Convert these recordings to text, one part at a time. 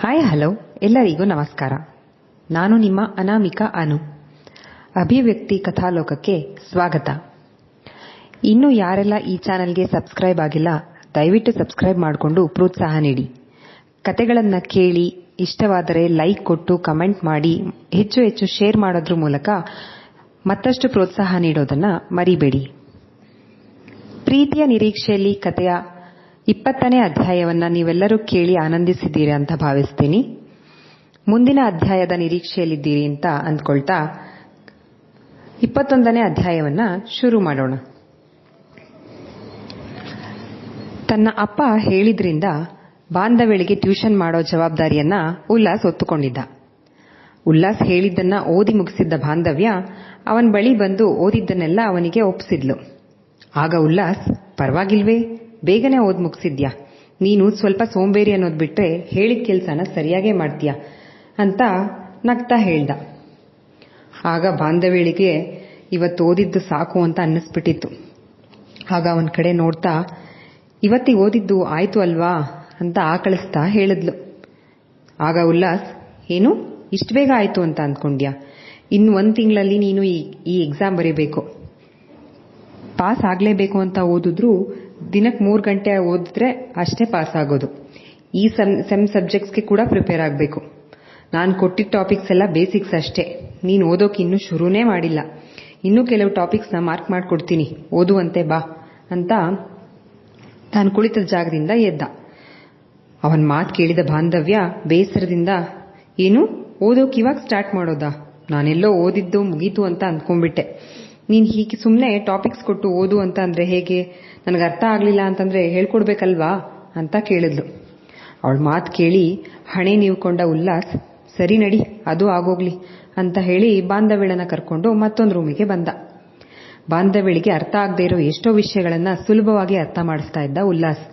Hi, hello. ಎಲ್ಲರಿಗೂ ನಮಸ್ಕಾರ. ನಾನು ನಿಮ್ಮ ಅನಾಮಿಕಾ ಅನು. ಅಭಿವ್ಯಕ್ತಿ ಕಥಾಲೋಕಕ್ಕೆ ಸ್ವಾಗತ. ಇನ್ನು ಯಾರೆಲ್ಲ ಈ ಚಾನೆಲ್ಗೆ ಸಬ್ಸ್ಕ್ರೈಬ್ ಆಗಿಲ್ಲ, ದಯವಿಟ್ಟು ಸಬ್ಸ್ಕ್ರೈಬ್ ಮಾಡಿಕೊಂಡು ಪ್ರೋತ್ಸಾಹ ನೀಡಿ. ಕತೆಗಳನ್ನು ಕೇಳಿ, ಇಷ್ಟವಾದರೆ ಲೈಕ್ ಕೊಟ್ಟು ಕಮೆಂಟ್ ಮಾಡಿ, ಹೆಚ್ಚು ಹೆಚ್ಚು ಶೇರ್ ಮಾಡೋದ್ರ ಮೂಲಕ ಮತ್ತಷ್ಟು ಪ್ರೋತ್ಸಾಹ ನೀಡೋದನ್ನ ಮರಿಬೇಡಿ. ಪ್ರೀತಿಯ ನಿರೀಕ್ಷೆಯಲ್ಲಿ ಕಥೆಯ ಇಪ್ಪತ್ತನೇ ಅಧ್ಯಾಯವನ್ನ ನೀವೆಲ್ಲರೂ ಕೇಳಿ ಆನಂದಿಸಿದ್ದೀರಿ ಅಂತ ಭಾವಿಸ್ತೀನಿ. ಮುಂದಿನ ಅಧ್ಯಾಯದ ನಿರೀಕ್ಷೆಯಲ್ಲಿದ್ದೀರಿ ಅಂತ ಅಂದ್ಕೊಳ್ತಾ ಇಪ್ಪತ್ತೊಂದನೇ ಅಧ್ಯಾಯವನ್ನ ಶುರು ಮಾಡೋಣ. ತನ್ನ ಅಪ್ಪ ಹೇಳಿದ್ರಿಂದ ಬಾಂಧವ್ಯಳಿಗೆ ಟ್ಯೂಷನ್ ಮಾಡೋ ಜವಾಬ್ದಾರಿಯನ್ನ ಉಲ್ಲಾಸ್ ಒತ್ತುಕೊಂಡಿದ್ದ. ಉಲ್ಲಾಸ್ ಹೇಳಿದ್ದನ್ನ ಓದಿ ಮುಗಿಸಿದ್ದ ಬಾಂಧವ್ಯ ಅವನ ಬಳಿ ಬಂದು ಓದಿದ್ದನ್ನೆಲ್ಲ ಅವನಿಗೆ ಒಪ್ಪಿಸಿದ್ಲು ಆಗ ಉಲ್ಲಾಸ್, ಪರವಾಗಿಲ್ವೇ? ಬೇಗನೆ ಓದ್ ಮುಗಿಸಿದ್ಯಾ? ನೀನು ಸ್ವಲ್ಪ ಸೋಂಬೇರಿ ಅನ್ನೋದು ಬಿಟ್ರೆ ಹೇಳಿದ ಕೆಲಸನ ಸರಿಯಾಗೇ ಮಾಡ್ತೀಯ? ಅಂತ ನಗ್ತಾ ಹೇಳ್ದ. ಆಗ ಬಾಂಧವ್ಯಳಿಗೆ ಇವತ್ತು ಓದಿದ್ದು ಸಾಕು ಅಂತ ಅನ್ನಿಸ್ಬಿಟ್ಟಿತ್ತು. ಆಗ ಅವನ ಕಡೆ ನೋಡ್ತಾ ಇವತ್ತಿಗೆ ಓದಿದ್ದು ಆಯ್ತು ಅಲ್ವಾ? ಅಂತ ಆಕಳಿಸ್ತಾ ಹೇಳಿದ್ಲು. ಆಗ ಉಲ್ಲಾಸ್, ಏನು? ಇಷ್ಟು ಬೇಗ ಆಯ್ತು ಅಂತ ಅಂದ್ಕೊಂಡ್ಯಾ? ಇನ್ನು ಒಂದು ತಿಂಗಳಲ್ಲಿ ನೀನು ಈ ಎಕ್ಸಾಮ್ ಬರೀಬೇಕು. ಪಾಸ್ ಆಗಲೇಬೇಕು ಅಂತ ಓದಿದ್ರು ದಿನಕ್ಕೆ ಮೂರು ಗಂಟೆ ಓದಿದ್ರೆ ಅಷ್ಟೇ ಪಾಸ್ ಆಗೋದು. ಈ ಸಮ್ ಸೆಮ್ ಸಬ್ಜೆಕ್ಟ್ಸ್ಗೆ ಕೂಡ ಪ್ರಿಪೇರ್ ಆಗಬೇಕು. ನಾನು ಕೊಟ್ಟಿದ್ದ ಟಾಪಿಕ್ಸ್ ಎಲ್ಲ ಬೇಸಿಕ್ಸ್ ಅಷ್ಟೇ. ನೀನು ಓದೋಕೆ ಇನ್ನೂ ಶುರುನೇ ಮಾಡಿಲ್ಲ. ಇನ್ನೂ ಕೆಲವು ಟಾಪಿಕ್ಸ್ನ ಮಾರ್ಕ್ ಮಾಡಿಕೊಡ್ತೀನಿ. ಓದುವಂತೆ ಬಾ ಅಂತ ತಾನು ಕುಳಿತ ಜಾಗದಿಂದ ಎದ್ದ. ಅವನ ಮಾತು ಕೇಳಿದ ಬಾಂಧವ್ಯ ಬೇಸರದಿಂದ, ಏನು? ಓದೋಕೆ ಇವಾಗ ಸ್ಟಾರ್ಟ್ ಮಾಡೋದಾ? ನಾನೆಲ್ಲೋ ಓದಿದ್ದು ಮುಗೀತು ಅಂತ ಅಂದ್ಕೊಂಡ್ಬಿಟ್ಟೆ ನೀನು ಹೀಗೆ ಸುಮ್ಮನೆ ಟಾಪಿಕ್ಸ್ ಕೊಟ್ಟು ಓದು ಅಂತ ಅಂದರೆ ಹೇಗೆ? ನನಗೆ ಅರ್ಥ ಆಗಲಿಲ್ಲ ಅಂತಂದರೆ ಹೇಳ್ಕೊಡ್ಬೇಕಲ್ವಾ ಅಂತ ಕೇಳಿದ್ಲು. ಅವಳ ಮಾತು ಕೇಳಿ, ಹಣೆ ನೀವ್ಕೊಂಡ ಉಲ್ಲಾಸ್, ಸರಿ ನಡಿ, ಅದು ಆಗೋಗ್ಲಿ ಅಂತ ಹೇಳಿ ಬಾಂಧವ್ಯಳನ್ನ ಕರ್ಕೊಂಡು ಮತ್ತೊಂದು ರೂಮಿಗೆ ಬಂದ. ಬಾಂಧವ್ಯಳಿಗೆ ಅರ್ಥ ಆಗದೆ ಇರೋ ಎಷ್ಟೋ ವಿಷಯಗಳನ್ನ ಸುಲಭವಾಗಿ ಅರ್ಥ ಮಾಡಿಸ್ತಾ ಇದ್ದ ಉಲ್ಲಾಸ್.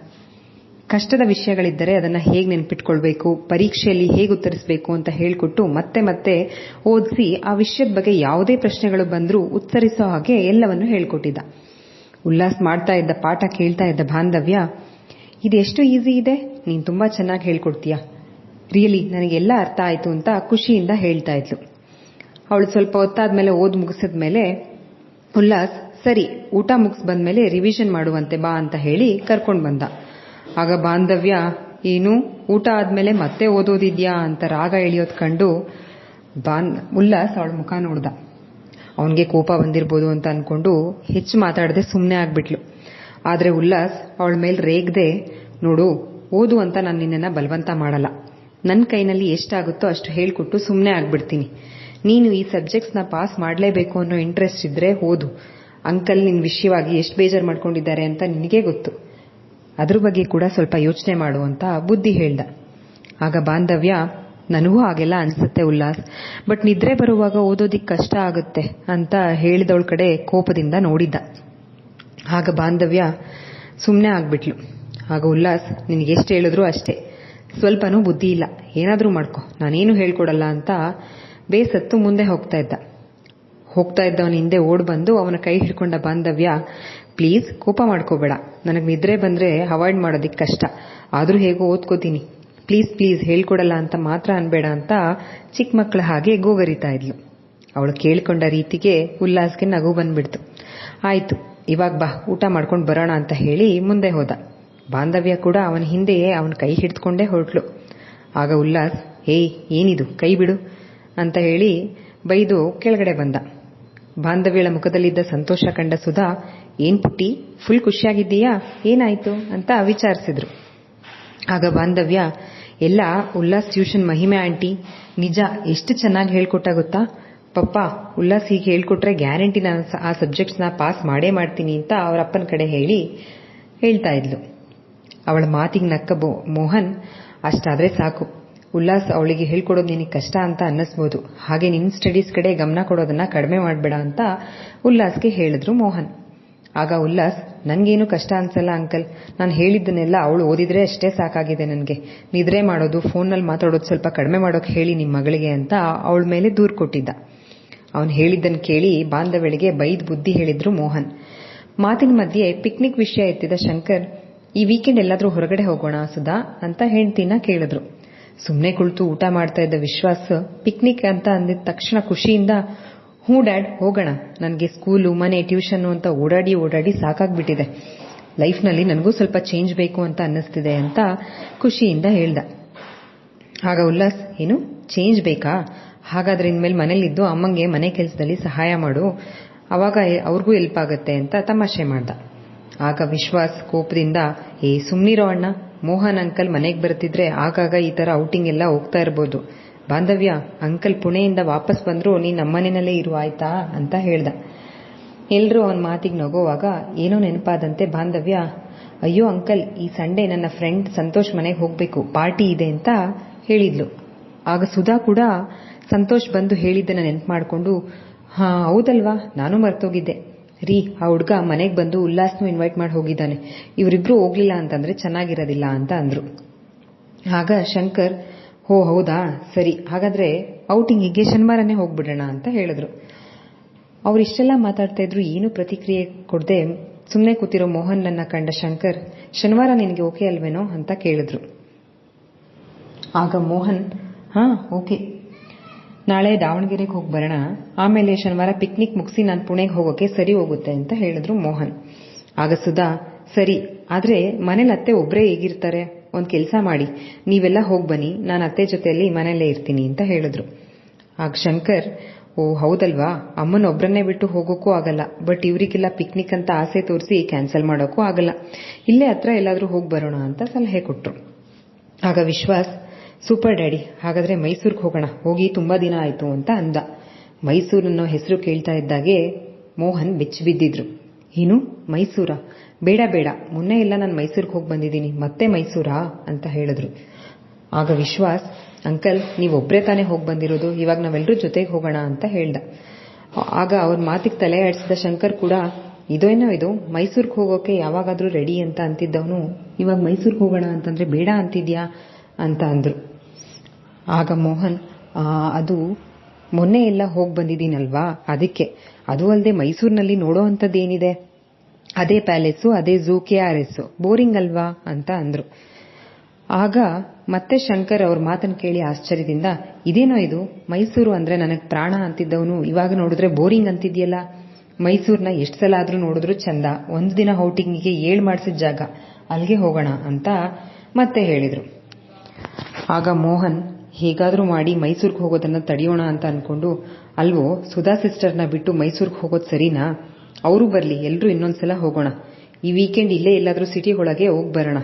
ಕಷ್ಟದ ವಿಷಯಗಳಿದ್ದರೆ ಅದನ್ನ ಹೇಗೆ ನೆನ್ಪಿಟ್ಕೊಳ್ಬೇಕು, ಪರೀಕ್ಷೆಯಲ್ಲಿ ಹೇಗೆ ಉತ್ತರಿಸಬೇಕು ಅಂತ ಹೇಳ್ಕೊಟ್ಟು ಮತ್ತೆ ಮತ್ತೆ ಓದಿಸಿ ಆ ವಿಷಯದ ಬಗ್ಗೆ ಯಾವುದೇ ಪ್ರಶ್ನೆಗಳು ಬಂದರೂ ಉತ್ತರಿಸೋ ಹಾಗೆ ಎಲ್ಲವನ್ನೂ ಹೇಳ್ಕೊಟ್ಟಿದ್ದ. ಉಲ್ಲಾಸ್ ಮಾಡ್ತಾ ಇದ್ದ ಪಾಠ ಕೇಳ್ತಾ ಇದ್ದ ಬಾಂಧವ್ಯ ಇದೆಷ್ಟು ಈಸಿ ಇದೆ? ನೀನು ತುಂಬಾ ಚೆನ್ನಾಗಿ ಹೇಳ್ಕೊಡ್ತೀಯಾ? ರಿಯಲಿ ನನಗೆಲ್ಲ ಅರ್ಥ ಆಯ್ತು ಅಂತ ಖುಷಿಯಿಂದ ಹೇಳ್ತಾ ಇದ್ಲು. ಅವಳು ಸ್ವಲ್ಪ ಹೊತ್ತಾದ್ಮೇಲೆ ಓದ್ ಮುಗಿಸಿದ ಮೇಲೆ ಉಲ್ಲಾಸ್, ಸರಿ, ಊಟ ಮುಗಿಸ್ ಬಂದ್ಮೇಲೆ ರಿವಿಷನ್ ಮಾಡುವಂತೆ ಬಾ ಅಂತ ಹೇಳಿ ಕರ್ಕೊಂಡು ಬಂದ. ಆಗ ಬಾಂಧವ್ಯ, ಏನು? ಊಟ ಆದ್ಮೇಲೆ ಮತ್ತೆ ಓದೋದಿದ್ಯಾ? ಅಂತ ರಾಗ ಎಳಿಯೋದ್ ಕಂಡು ಬಾನ್, ಉಲ್ಲಾಸ್ ಅವಳ ಮುಖ ನೋಡ್ದ. ಅವನಿಗೆ ಕೋಪ ಬಂದಿರಬಹುದು ಅಂತ ಅನ್ಕೊಂಡು ಹೆಚ್ಚು ಮಾತಾಡದೆ ಸುಮ್ಮನೆ ಆಗ್ಬಿಟ್ಲು. ಆದ್ರೆ ಉಲ್ಲಾಸ್ ಅವಳ ಮೇಲೆ ರೇಗದೆ, ನೋಡು, ಓದು ಅಂತ ನಾನು ನಿನ್ನನ್ನ ಬಲವಂತ ಮಾಡಲ್ಲ. ನನ್ನ ಕೈನಲ್ಲಿ ಎಷ್ಟಾಗುತ್ತೋ ಅಷ್ಟು ಹೇಳ್ಕೊಟ್ಟು ಸುಮ್ಮನೆ ಆಗ್ಬಿಡ್ತೀನಿ. ನೀನು ಈ ಸಬ್ಜೆಕ್ಟ್ಸ್ನ ಪಾಸ್ ಮಾಡಲೇಬೇಕು ಅನ್ನೋ ಇಂಟ್ರೆಸ್ಟ್ ಇದ್ರೆ ಓದು. ಅಂಕಲ್ ನಿನ್ನ ವಿಷಯವಾಗಿ ಎಷ್ಟು ಬೇಜಾರು ಮಾಡ್ಕೊಂಡಿದ್ದಾರೆ ಅಂತ ನಿನಗೆ ಗೊತ್ತು. ಅದ್ರ ಬಗ್ಗೆ ಕೂಡ ಸ್ವಲ್ಪ ಯೋಚನೆ ಮಾಡು ಅಂತ ಬುದ್ಧಿ ಹೇಳ್ದ. ಆಗ ಬಾಂಧವ್ಯ ನನಗೂ ಹಾಗೆಲ್ಲ ಅನ್ಸುತ್ತೆ ಉಲ್ಲಾಸ್. ಬಟ್ ನಿದ್ರೆ ಬರುವಾಗ ಓದೋದಿಕ್ ಕಷ್ಟ ಆಗುತ್ತೆ ಅಂತ ಹೇಳಿದವಳ ಕಡೆ ಕೋಪದಿಂದ ನೋಡಿದ್ದ. ಆಗ ಬಾಂಧವ್ಯ ಸುಮ್ಮನೆ ಆಗ್ಬಿಟ್ಲು. ಆಗ ಉಲ್ಲಾಸ್, ನಿನಗೆ ಎಷ್ಟು ಹೇಳಿದ್ರು ಅಷ್ಟೇ. ಸ್ವಲ್ಪನೂ ಬುದ್ಧಿ ಇಲ್ಲ. ಏನಾದರೂ ಮಾಡ್ಕೊ. ನಾನೇನು ಹೇಳ್ಕೊಡಲ್ಲ ಅಂತ ಬೇಸತ್ತು ಮುಂದೆ ಹೋಗ್ತಾ ಇದ್ದ. ಹೋಗ್ತಾ ಇದ್ದವನ ಹಿಂದೆ ಓಡ್ ಬಂದು ಅವನ ಕೈ ಹಿಡ್ಕೊಂಡ ಬಾಂಧವ್ಯ, ಪ್ಲೀಸ್, ಕೋಪ ಮಾಡ್ಕೋಬೇಡ. ನನಗೆ ನಿದ್ರೆ ಬಂದ್ರೆ ಅವಾಯ್ಡ್ ಮಾಡೋದಿಕ್ ಕಷ್ಟ. ಆದ್ರೂ ಹೇಗೋ ಓದ್ಕೋತೀನಿ. ಪ್ಲೀಸ್ ಪ್ಲೀಸ್ ಹೇಳ್ಕೊಡಲ್ಲ ಅಂತ ಮಾತ್ರ ಅನ್ಬೇಡ ಅಂತ ಚಿಕ್ಕ ಮಕ್ಕಳ ಹಾಗೆ ಗೋಗರಿತಾ ಇದ್ಲು. ಅವಳು ಕೇಳಿಕೊಂಡ ರೀತಿಗೆ ಉಲ್ಲಾಸ್ಗೆ ನಗು ಬಂದ್ಬಿಡ್ತು. ಆಯ್ತು, ಇವಾಗ ಬಾ, ಊಟ ಮಾಡ್ಕೊಂಡು ಬರೋಣ ಅಂತ ಹೇಳಿ ಮುಂದೆ ಹೋದ. ಬಾಂಧವ್ಯ ಕೂಡ ಅವನ ಹಿಂದೆಯೇ ಅವನ ಕೈ ಹಿಡಿದುಕೊಂಡೇ ಹೊರಟ್ಲು. ಆಗ ಉಲ್ಲಾಸ್, ಏಯ್, ಏನಿದು? ಕೈ ಬಿಡು ಅಂತ ಹೇಳಿ ಬೈದು ಕೆಳಗಡೆ ಬಂದ. ಬಾಂಧವ್ಯಳ ಮುಖದಲ್ಲಿದ್ದ ಸಂತೋಷ ಕಂಡ ಸುಧಾ, ಏನ್ ಪುಟ್ಟಿ, ಫುಲ್ ಖುಷಿಯಾಗಿದ್ದೀಯಾ? ಏನಾಯ್ತು? ಅಂತ ವಿಚಾರಿಸಿದ್ರು. ಆಗ ಬಾಂಧವ್ಯ, ಎಲ್ಲ ಉಲ್ಲಾಸ್ ಟ್ಯೂಷನ್ ಮಹಿಮೆ ಆಂಟಿ, ನಿಜ ಎಷ್ಟು ಚೆನ್ನಾಗಿ ಹೇಳ್ಕೊಟ್ಟ ಗೊತ್ತಾ? ಪಪ್ಪ, ಉಲ್ಲಾಸ್ ಹೀಗೆ ಹೇಳ್ಕೊಟ್ರೆ ಗ್ಯಾರಂಟಿ ನಾನು ಆ ಸಬ್ಜೆಕ್ಟ್ಸ್ನ ಪಾಸ್ ಮಾಡೇ ಮಾಡ್ತೀನಿ ಅಂತ ಅವರ ಅಪ್ಪನ ಕಡೆ ಹೇಳಿ ಹೇಳ್ತಾ ಇದ್ಲು. ಅವಳ ಮಾತಿಗೆ ನಕ್ಕ ಮೋಹನ್, ಅಷ್ಟಾದ್ರೆ ಸಾಕು. ಉಲ್ಲಾಸ್ ಅವಳಿಗೆ ಹೇಳ್ಕೊಡೋದು ನಿನಗೆ ಕಷ್ಟ ಅಂತ ಅನ್ನಿಸ್ಬೋದು. ಹಾಗೆ ನಿನ್ನ ಸ್ಟಡೀಸ್ ಕಡೆ ಗಮನ ಕೊಡೋದನ್ನ ಕಡಿಮೆ ಮಾಡಬೇಡ ಅಂತ ಉಲ್ಲಾಸ್ಗೆ ಹೇಳಿದ್ರು ಮೋಹನ್. ಆಗ ಉಲ್ಲಾಸ್, ನನಗೇನು ಕಷ್ಟ ಅನ್ಸಲ್ಲ ಅಂಕಲ್. ನಾನು ಹೇಳಿದ್ದನ್ನೆಲ್ಲ ಅವಳು ಓದಿದ್ರೆ ಅಷ್ಟೇ ಸಾಕಾಗಿದೆ ನನಗೆ. ನಿದ್ರೆ ಮಾಡೋದು, ಫೋನ್ನಲ್ಲಿ ಮಾತಾಡೋದು ಸ್ವಲ್ಪ ಕಡಿಮೆ ಮಾಡೋಕೆ ಹೇಳಿ ನಿಮ್ಮ ಮಗಳಿಗೆ ಅಂತ ಅವಳ ಮೇಲೆ ದೂರು ಕೊಟ್ಟಿದ್ದ. ಅವನು ಹೇಳಿದ್ದನ್ನು ಕೇಳಿ ಬಾಂಧವಳಿಗೆ ಬೈದ್ ಬುದ್ಧಿ ಹೇಳಿದ್ರು ಮೋಹನ್. ಮಾತಿನ ಮಧ್ಯೆ ಪಿಕ್ನಿಕ್ ವಿಷಯ ಎತ್ತಿದ ಶಂಕರ್, ಈ ವೀಕೆಂಡ್ ಎಲ್ಲಾದರೂ ಹೊರಗಡೆ ಹೋಗೋಣ ಸುಧಾ ಅಂತ ಹೆಂಡ್ತಿನ ಕೇಳಿದ್ರು. ಸುಮ್ಮನೆ ಕುಳಿತು ಊಟ ಮಾಡ್ತಾ ಇದ್ದ ವಿಶ್ವಾಸ್ ಪಿಕ್ನಿಕ್ ಅಂತ ಅಂದಿದ ತಕ್ಷಣ ಖುಷಿಯಿಂದ ಹ್ಞೂ ಡ್ಯಾಡ್, ಹೋಗೋಣ. ನನಗೆ ಸ್ಕೂಲು, ಮನೆ ಟ್ಯೂಷನ್ನು ಅಂತ ಓಡಾಡಿ ಓಡಾಡಿ ಸಾಕಾಗ್ಬಿಟ್ಟಿದೆ. ಲೈಫ್ನಲ್ಲಿ ನನಗೂ ಸ್ವಲ್ಪ ಚೇಂಜ್ ಬೇಕು ಅಂತ ಅನ್ನಿಸ್ತಿದೆ ಅಂತ ಖುಷಿಯಿಂದ ಹೇಳ್ದ. ಆಗ ಉಲ್ಲಾಸ್, ಏನು? ಚೇಂಜ್ ಬೇಕಾ? ಹಾಗಾದ್ರೆ ಇನ್ಮೇಲೆ ಮನೇಲಿದ್ದು ಅಮ್ಮಂಗೆ ಮನೆ ಕೆಲಸದಲ್ಲಿ ಸಹಾಯ ಮಾಡು. ಅವಾಗ ಅವ್ರಿಗೂ ಹೆಲ್ಪ್ ಆಗುತ್ತೆ ಅಂತ ತಮಾಷೆ ಮಾಡ್ದ. ಆಗ ವಿಶ್ವಾಸ್ ಕೋಪದಿಂದ, ಏ ಸುಮ್ನಿರೋ ಅಣ್ಣ. ಮೋಹನ್ ಅಂಕಲ್ ಮನೆಗೆ ಬರ್ತಿದ್ರೆ ಆಗಾಗ ಈ ತರ ಔಟಿಂಗ್ ಎಲ್ಲ ಹೋಗ್ತಾ ಇರ್ಬೋದು. ಬಾಂಧವ್ಯ, ಅಂಕಲ್ ಪುಣೆಯಿಂದ ವಾಪಸ್ ಬಂದ್ರು ನೀನ್ ನಮ್ಮನೆಯಲ್ಲೇ ಇರು, ಆಯ್ತಾ? ಅಂತ ಹೇಳ್ದ. ಎಲ್ಲರೂ ಅವನ ಮಾತಿಗೆ ನಗೋವಾಗ, ಏನೋ ನೆನಪಾದಂತೆ ಬಾಂಧವ್ಯ, ಅಯ್ಯೋ ಅಂಕಲ್, ಈ ಸಂಡೇ ನನ್ನ ಫ್ರೆಂಡ್ ಸಂತೋಷ್ ಮನೆಗೆ ಹೋಗ್ಬೇಕು, ಪಾರ್ಟಿ ಇದೆ ಅಂತ ಹೇಳಿದ್ಲು. ಆಗ ಸುಧಾ ಕೂಡ ಸಂತೋಷ್ ಬಂದು ಹೇಳಿದ್ದನ್ನ ನೆನಪು ಮಾಡಿಕೊಂಡು, ಹಾ, ಹೌದಲ್ವಾ, ನಾನು ಮರ್ತೋಗಿದ್ದೆ. ರೀ, ಆ ಹುಡ್ಗ ಮನೆಗೆ ಬಂದು ಉಲ್ಲಾಸ್ನು ಇನ್ವೈಟ್ ಮಾಡಿ ಹೋಗಿದ್ದಾನೆ. ಇವರಿಬ್ರು ಹೋಗ್ಲಿಲ್ಲ ಅಂತಂದ್ರೆ ಚೆನ್ನಾಗಿರೋದಿಲ್ಲ ಅಂತ ಅಂದ್ರು. ಆಗ ಶಂಕರ್ ಹೋ, ಹೌದಾ? ಸರಿ. ಹಾಗಾದ್ರೆ ಔಟಿಂಗಿಗೆ ಶನಿವಾರನೇ ಹೋಗ್ಬಿಡೋಣ ಅಂತ ಹೇಳಿದ್ರು. ಅವ್ರು ಇಷ್ಟೆಲ್ಲ ಮಾತಾಡ್ತಾ ಇದ್ರು, ಏನು ಪ್ರತಿಕ್ರಿಯೆ ಕೊಡದೆ ಸುಮ್ಮನೆ ಕೂತಿರೋ ಮೋಹನ್ನನ್ನ ಕಂಡ ಶಂಕರ್, ಶನಿವಾರ ನಿನಗೆ ಓಕೆ ಅಲ್ವೇನೋ ಅಂತ ಕೇಳಿದ್ರು. ಆಗ ಮೋಹನ್, ಹಾ ಓಕೆ ನಾಳೆ ದಾವಣಗೆರೆಗೆ ಹೋಗಿ ಬರೋಣ. ಆಮೇಲೆ ಶನಿವಾರ ಪಿಕ್ನಿಕ್ ಮುಗಿಸಿ ನಾನು ಪುಣೆಗೆ ಹೋಗೋಕೆ ಸರಿ ಹೋಗುತ್ತೆ ಅಂತ ಹೇಳಿದ್ರು ಮೋಹನ್. ಆಗ ಸುಧಾ, ಸರಿ, ಆದ್ರೆ ಮನೇಲಿ ಅತ್ತೆ ಒಬ್ಬರೇ ಹೇಗಿರ್ತಾರೆ? ಒಂದು ಕೆಲಸ ಮಾಡಿ. ನೀವೆಲ್ಲ ಹೋಗಿ ಬನ್ನಿ. ನಾನು ಅತ್ತೆ ಜೊತೆಯಲ್ಲಿ ಮನೆಯಲ್ಲೇ ಇರ್ತೀನಿ ಅಂತ ಹೇಳಿದ್ರು. ಆಗ ಶಂಕರ್, ಓ, ಹೌದಲ್ವಾ? ಅಮ್ಮನ ಒಬ್ಬರನ್ನೇ ಬಿಟ್ಟು ಹೋಗೋಕ್ಕೂ ಆಗಲ್ಲ. ಬಟ್ ಇವರಿಗೆಲ್ಲ ಪಿಕ್ನಿಕ್ ಅಂತ ಆಸೆ ತೋರಿಸಿ ಕ್ಯಾನ್ಸಲ್ ಮಾಡೋಕ್ಕೂ ಆಗಲ್ಲ. ಇಲ್ಲೇ ಹತ್ರ ಎಲ್ಲಾದರೂ ಹೋಗಿ ಬರೋಣ ಅಂತ ಸಲಹೆ ಕೊಟ್ರು. ಆಗ ವಿಶ್ವಾಸ್, ಸೂಪರ್ ಡ್ಯಾಡಿ, ಹಾಗಾದ್ರೆ ಮೈಸೂರಿಗೆ ಹೋಗೋಣ. ಹೋಗಿ ತುಂಬಾ ದಿನ ಆಯ್ತು ಅಂತ ಅಂದ. ಮೈಸೂರನ್ನೋ ಹೆಸರು ಕೇಳ್ತಾ ಇದ್ದಾಗೆ ಮೋಹನ್ ಬೆಚ್ಚಿ ಬಿದ್ದಿದ್ರು. ಏನು ಮೈಸೂರಾ? ಬೇಡ ಬೇಡ. ಮೊನ್ನೆ ಎಲ್ಲ ನಾನು ಮೈಸೂರಿಗೆ ಹೋಗಿ ಬಂದಿದ್ದೀನಿ. ಮತ್ತೆ ಮೈಸೂರಾ? ಅಂತ ಹೇಳಿದ್ರು. ಆಗ ವಿಶ್ವಾಸ್, ಅಂಕಲ್, ನೀವು ಒಬ್ಬರೇ ತಾನೇ ಹೋಗಿ ಬಂದಿರೋದು. ಇವಾಗ ನಾವೆಲ್ಲರೂ ಜೊತೆಗೆ ಹೋಗೋಣ ಅಂತ ಹೇಳ್ದ. ಆಗ ಅವ್ರ ಮಾತಿಗೆ ತಲೆ ಆಡಿಸಿದ ಶಂಕರ್ ಕೂಡ ಇದೇನೋ ಇದು? ಮೈಸೂರಿಗೆ ಹೋಗೋಕೆ ಯಾವಾಗಾದ್ರೂ ರೆಡಿ ಅಂತ ಅಂತಿದ್ದವನು. ಇವಾಗ ಮೈಸೂರಿಗೆ ಹೋಗೋಣ ಅಂತಂದ್ರೆ ಬೇಡ ಅಂತಿದ್ಯಾ? ಅಂತ ಅಂದ್ರು. ಆಗ ಮೋಹನ್ ಅದು ಮೊನ್ನೆ ಎಲ್ಲ ಹೋಗಿ ಬಂದಿದ್ದೀನಲ್ವಾ? ಅದಕ್ಕೆ. ಅದು ಅಲ್ಲದೆ ಮೈಸೂರಿನಲ್ಲಿ ನೋಡೋ ಅಂಥದ್ದೇನಿದೆ? ಅದೇ ಪ್ಯಾಲೇಸು ಅದೇ zoo K R S boring ಅಲ್ವಾ? ಅಂತ ಅಂದ್ರು. ಆಗ ಮತ್ತೆ ಶಂಕರ್ ಅವ್ರ ಮಾತನ್ನು ಕೇಳಿ ಆಶ್ಚರ್ಯದಿಂದ, ಇದೇನೋ ಇದು? ಮೈಸೂರು ಅಂದ್ರೆ ನನಗೆ ಪ್ರಾಣ ಅಂತಿದ್ದವನು. ಇವಾಗ ನೋಡಿದ್ರೆ ಬೋರಿಂಗ್ ಅಂತಿದ್ಯಲ್ಲ? ಮೈಸೂರ್ನ ಎಷ್ಟು ಸಲ ಆದ್ರೂ ನೋಡಿದ್ರು ಚಂದ. ಒಂದು ದಿನ ಔಟಿಂಗಿಗೆ ಏಳ್ ಮಾಡಿಸಿದ ಜಾಗ. ಅಲ್ಲಿಗೆ ಹೋಗೋಣ ಅಂತ ಮತ್ತೆ ಹೇಳಿದ್ರು. ಆಗ ಮೋಹನ್ ಹೇಗಾದ್ರೂ ಮಾಡಿ ಮೈಸೂರಿಗೆ ಹೋಗೋದನ್ನ ತಡೆಯೋಣ ಅಂತ ಅನ್ಕೊಂಡು, ಅಲ್ವೋ, ಸುಧಾ ಸಿಸ್ಟರ್ನ ಬಿಟ್ಟು ಮೈಸೂರಿಗೆ ಹೋಗೋದು ಸರಿನಾ? ಅವರು ಬರ್ಲಿ, ಎಲ್ರೂ ಇನ್ನೊಂದ್ಸಲ ಹೋಗೋಣ. ಈ ವೀಕೆಂಡ್ ಇಲ್ಲೇ ಎಲ್ಲಾದರೂ ಸಿಟಿ ಒಳಗೆ ಹೋಗಿ ಬರೋಣ.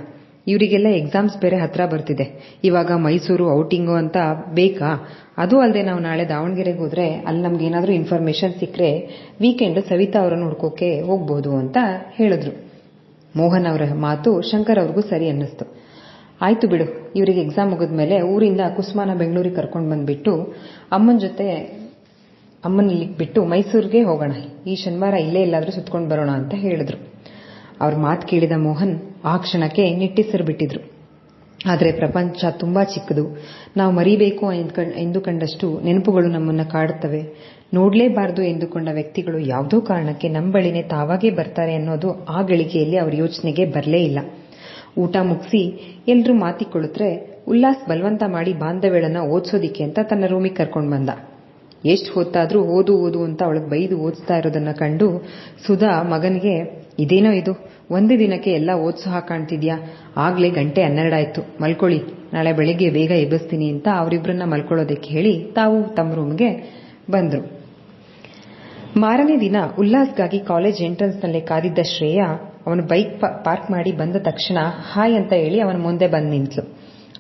ಇವರಿಗೆಲ್ಲ ಎಕ್ಸಾಮ್ಸ್ ಬೇರೆ ಹತ್ರ ಬರ್ತಿದೆ. ಇವಾಗ ಮೈಸೂರು ಔಟಿಂಗು ಅಂತ ಬೇಕಾ? ಅದು ಅಲ್ಲದೆ ನಾವು ನಾಳೆ ದಾವಣಗೆರೆಗೆ ಹೋದ್ರೆ ಅಲ್ಲಿ ನಮ್ಗೆ ಏನಾದರೂ ಇನ್ಫಾರ್ಮೇಶನ್ ಸಿಕ್ಕರೆ ವೀಕೆಂಡ್ ಸವಿತಾ ಅವರನ್ನು ಹುಡ್ಕೋಕೆ ಹೋಗ್ಬೋದು ಅಂತ ಹೇಳಿದ್ರು. ಮೋಹನ್ ಅವರ ಮಾತು ಶಂಕರ್ ಅವ್ರಿಗೂ ಸರಿ ಅನ್ನಿಸ್ತು. ಆಯ್ತು ಬಿಡು, ಇವರಿಗೆ ಎಕ್ಸಾಮ್ ಮುಗಿದ್ಮೇಲೆ ಊರಿಂದ ಕುಸ್ಮಾನ ಬೆಂಗಳೂರಿಗೆ ಕರ್ಕೊಂಡು ಬಂದ್ಬಿಟ್ಟು ಅಮ್ಮನ ಜೊತೆ ಅಮ್ಮನ ಇಲ್ಲಿಗೆ ಬಿಟ್ಟು ಮೈಸೂರಿಗೆ ಹೋಗೋಣ. ಈ ಶನಿವಾರ ಇಲ್ಲೇ ಇಲ್ಲಾದ್ರೂ ಸುತ್ಕೊಂಡು ಬರೋಣ ಅಂತ ಹೇಳಿದ್ರು. ಅವ್ರ ಮಾತು ಕೇಳಿದ ಮೋಹನ್ ಆ ಕ್ಷಣಕ್ಕೆ ನಿಟ್ಟಿಸರು ಬಿಟ್ಟಿದ್ರು. ಆದರೆ ಪ್ರಪಂಚ ತುಂಬಾ ಚಿಕ್ಕದು. ನಾವು ಮರಿಬೇಕು ಎಂದು ಎಂದುಕೊಂಡಷ್ಟು ನೆನಪುಗಳು ನಮ್ಮನ್ನು ಕಾಡುತ್ತವೆ. ನೋಡಲೇಬಾರದು ಎಂದುಕೊಂಡ ವ್ಯಕ್ತಿಗಳು ಯಾವುದೋ ಕಾರಣಕ್ಕೆ ನಮ್ಮ ಬಳಿನೇ ತಾವಾಗೇ ಬರ್ತಾರೆ ಅನ್ನೋದು ಆ ಗಳಿಗೆಯಲ್ಲಿ ಅವರ ಯೋಚನೆಗೆ ಬರಲೇ ಇಲ್ಲ. ಊಟ ಮುಗಿಸಿ ಎಲ್ಲರೂ ಮಾತಿಕೊಳ್ಳುತ್ತೆ ಉಲ್ಲಾಸ್ ಬಲವಂತ ಮಾಡಿ ಬಾಂಧವ್ಯಳನ್ನ ಓದಿಸೋದಿಕ್ಕೆ ಅಂತ ತನ್ನ ರೂಮಿಗೆ ಕರ್ಕೊಂಡು ಬಂದ. ಎಷ್ಟು ಹೊತ್ತಾದರೂ ಓದು ಓದು ಅಂತ ಅವಳಿಗೆ ಬೈದು ಓದಿಸ್ತಾ ಇರೋದನ್ನ ಕಂಡು ಸುಧಾ ಮಗನಿಗೆ, ಇದೇನೋ ಇದು? ಒಂದೇ ದಿನಕ್ಕೆ ಎಲ್ಲ ಓದಿಸೋ ಕಾಣ್ತಿದ್ಯಾ? ಆಗ್ಲೇ ಗಂಟೆ ಹನ್ನೆರಡಾಯ್ತು. ಮಲ್ಕೊಳ್ಳಿ. ನಾಳೆ ಬೆಳಿಗ್ಗೆ ಬೇಗ ಎಬ್ಬಿಸ್ತೀನಿ ಅಂತ ಅವರಿಬ್ಬರನ್ನ ಮಲ್ಕೊಳ್ಳೋದಕ್ಕೆ ಹೇಳಿ ತಾವು ತಮ್ಮ ರೂಮ್ಗೆ ಬಂದರು. ಮಾರನೇ ದಿನ ಉಲ್ಲಾಸ್ಗಾಗಿ ಕಾಲೇಜ್ ಎಂಟ್ರೆನ್ಸ್ನಲ್ಲೇ ಕಾದಿದ್ದ ಶ್ರೇಯಾ ಅವನು ಬೈಕ್ ಪಾರ್ಕ್ ಮಾಡಿ ಬಂದ ತಕ್ಷಣ, ಹಾಯ್ ಅಂತ ಹೇಳಿ ಅವನ ಮುಂದೆ ಬಂದು ನಿಂತಳು